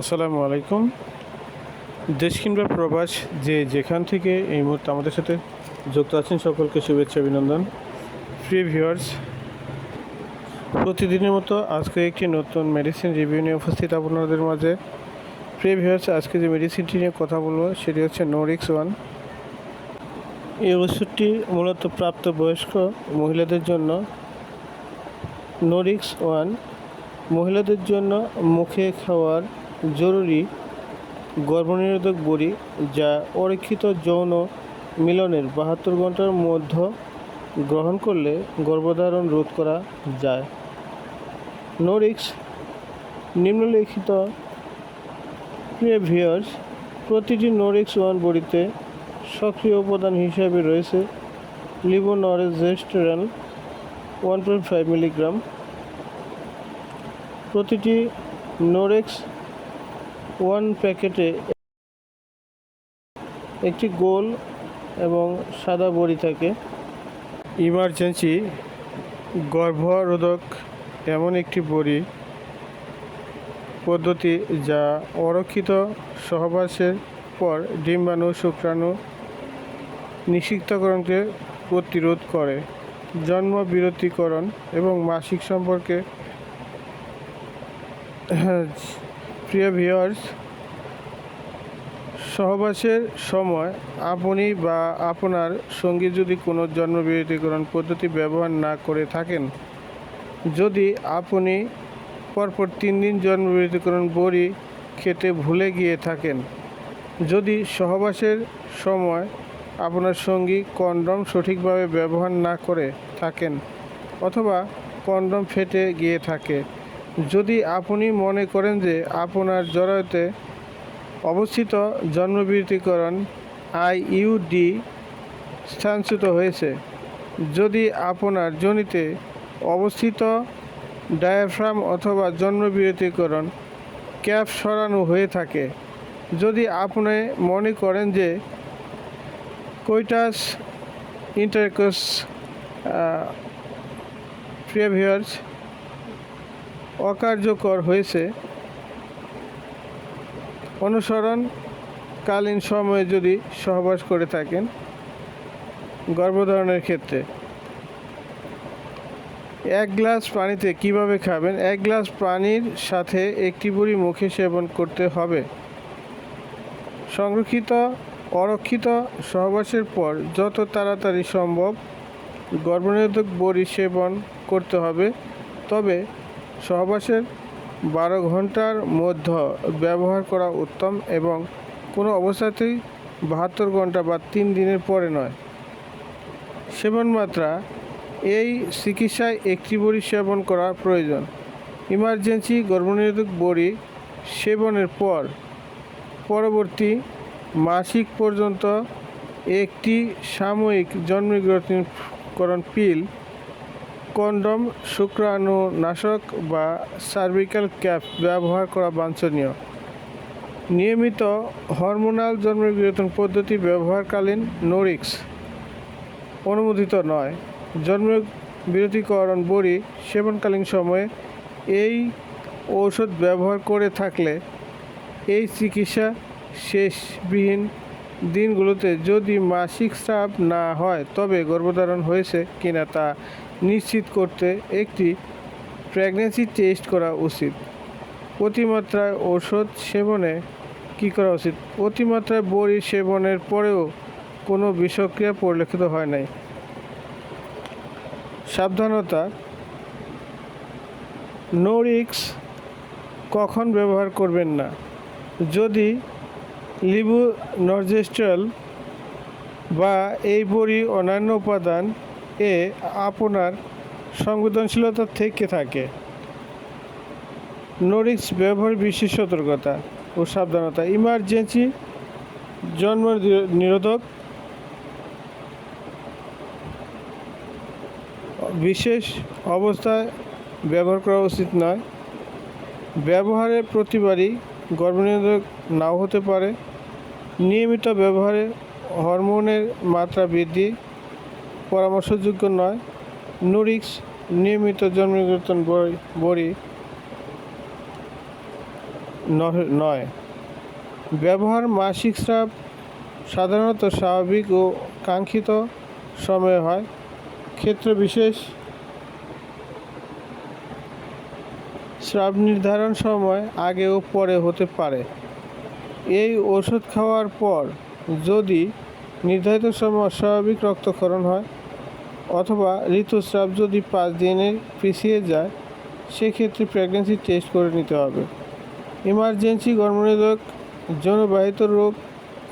আসসালামু আলাইকুম। দেশ কিংবা প্রবাস যে যেখান থেকে এই মুহূর্তে আমাদের সাথে যুক্ত আছেন, সকলকে শুভেচ্ছা, অভিনন্দন। প্রিয় ভিউয়ার্স, প্রতিদিনের মতো আজকে একটি নতুন মেডিসিন রিভিউ নিয়ে উপস্থিত আপনাদের মাঝে। প্রিয় ভিউয়ার্স, আজকে যে মেডিসিনটি নিয়ে কথা বলব, সেটি হচ্ছে নোরিক্স ওয়ান এই ওষুধটি মূলত প্রাপ্তবয়স্ক মহিলাদের জন্য। নোরিক্স ওয়ান মহিলাদের জন্য মুখে খাওয়ার জরুরি গর্ভনিরোধক বড়ি যা অরক্ষিত যৌন মিলনের বাহাত্তর ঘণ্টার মধ্যে গ্রহণ করলে গর্ভধারণ রোধ করা যায়। নোরিক্স নিম্নলিখিত প্রেভিয়ার্স প্রতিটি নোরিক্স ওয়ান বড়িতে সক্রিয় উপাদান হিসাবে রয়েছে levonorgestrel one point five milligram. প্রতিটি নোরেক্স ওয়ান প্যাকেটে একটি গোল এবং সাদা বড়ি থাকে। ইমার্জেন্সি গর্ভরোধক এমন একটি বড়ি পদ্ধতি যা অরক্ষিত সহবাসের পর ডিম্বাণু, শুক্রাণু নিষিক্তকরণকে প্রতিরোধ করে। জন্ম, বিরতিকরণ এবং মাসিক সম্পর্কে প্রিয় ভিউয়ার্স, সহবাসের সময় আপনি বা আপনার সঙ্গী যদি কোনো জন্মবিরতিকরণ পদ্ধতি ব্যবহার না করে থাকেন, যদি আপনি পরপর তিন দিন জন্মবিরতিকরণ বড়ি খেতে ভুলে গিয়ে থাকেন, যদি সহবাসের সময় আপনার সঙ্গী কন্ডম সঠিকভাবে ব্যবহার না করে থাকেন অথবা কন্ডম ফেটে গিয়ে থাকে যদি আপনি মনে করেন যে আপনার জরায়ুতে অবস্থিত জন্মবিরতিকরণ আইইউডি স্থানচ্যুত হয়েছে, যদি আপনার জনিতে অবস্থিত ডায়াফ্রাম অথবা জন্মবিরতিকরণ ক্যাপ সরানো হয়ে থাকে, যদি আপনি মনে করেন যে কোইটাস, ইন্টারকোস প্রিভিয়ার্স অকার্যকর হয়েছে। অনুসরণকালীন সময়ে যদি সহবাস করে থাকেন, গর্ভধারণের ক্ষেত্রে। এক গ্লাস পানিতে কীভাবে খাবেন? এক গ্লাস পানির সাথে একটি বুড়ি মুখে সেবন করতে হবে। সংরক্ষিত, অরক্ষিত সহবাসের পর যত তাড়াতাড়ি সম্ভব গর্ভনিরোধক বড়ি সেবন করতে হবে। তবে সহবাসের বারো ঘণ্টার মধ্যে ব্যবহার করা উত্তম এবং কোনো অবস্থাতেই বাহাত্তর ঘণ্টা বা তিন দিনের পরে নয়। সেবন মাত্রা, এই চিকিৎসায় একটি বড়ি সেবন করা প্রয়োজন। ইমার্জেন্সি গর্ভনিরোধক বড়ি সেবনের পর পরবর্তী মাসিক পর্যন্ত একটি সাময়িক জন্মগ্রহণকরণ পিল কন্ডম শুক্রাণুনাশক বা সার্ভিক্যাল ক্যাপ ব্যবহার করা বাঞ্ছনীয়। নিয়মিত হরমোনাল জন্মবিরোধন পদ্ধতি ব্যবহারকালীন নোরিক্স অনুমোদিত নয়। জন্ম বিরতিকরণ বড়ি সেবনকালীন সময়ে এই ঔষধ ব্যবহার করে থাকলে এই চিকিৎসা শেষবিহীন দিনগুলোতে যদি মাসিক স্রাব না হয়, তবে গর্ভধারণ হয়েছে কিনা তা নিশ্চিত করতে একটি প্রেগনেন্সি টেস্ট করা উচিত। অতিমাত্রায় ওষুধ সেবনে কী করা উচিত? অতিমাত্রায় বড়ি সেবনের পরেও কোনো বিষক্রিয়া পরিলক্ষিত হয় নাই। সাবধানতা। নো রিক্স কখন ব্যবহার করবেন না? যদি লিবু নরজেস্ট্রাল বা এই বড়ি অন্যান্য উপাদান এ আপনার সংবেদনশীলতা থেকে থাকে। নোরিক্স ব্যবহার বিশেষ সতর্কতা ও সাবধানতা। ইমার্জেন্সি, জন্ম নিরোধক, বিশেষ অবস্থায় ব্যবহার করা উচিত নয়। ব্যবহারের প্রতিবারই গর্ভনিরোধক নাও হতে পারে। নিয়মিত ব্যবহারে হরমোনের মাত্রা বৃদ্ধি পরামর্শযোগ্য নয়। নুরিক্স নিয়মিত জন্মনির্গতন বড়ি নয়। ব্যবহার মাসিক স্রাব সাধারণত স্বাভাবিক ও কাঙ্ক্ষিত সময়ে হয়। ক্ষেত্র বিশেষ স্রাব নির্ধারণ সময় আগে ও পরে হতে পারে। এই ওষুধ খাওয়ার পর যদি নির্ধারিত সময় অস্বাভাবিক রক্তক্ষরণ হয় অথবা ঋতুস্রাব যদি পাঁচ দিনের পিছিয়ে যায়, সেক্ষেত্রে প্রেগনেন্সি টেস্ট করে নিতে হবে। ইমার্জেন্সি গর্ভনিরোধক যৌনবাহিত রোগ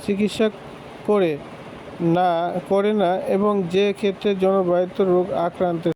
চিকিৎসা করে না করে না এবং যে ক্ষেত্রে যৌনবাহিত রোগ আক্রান্তের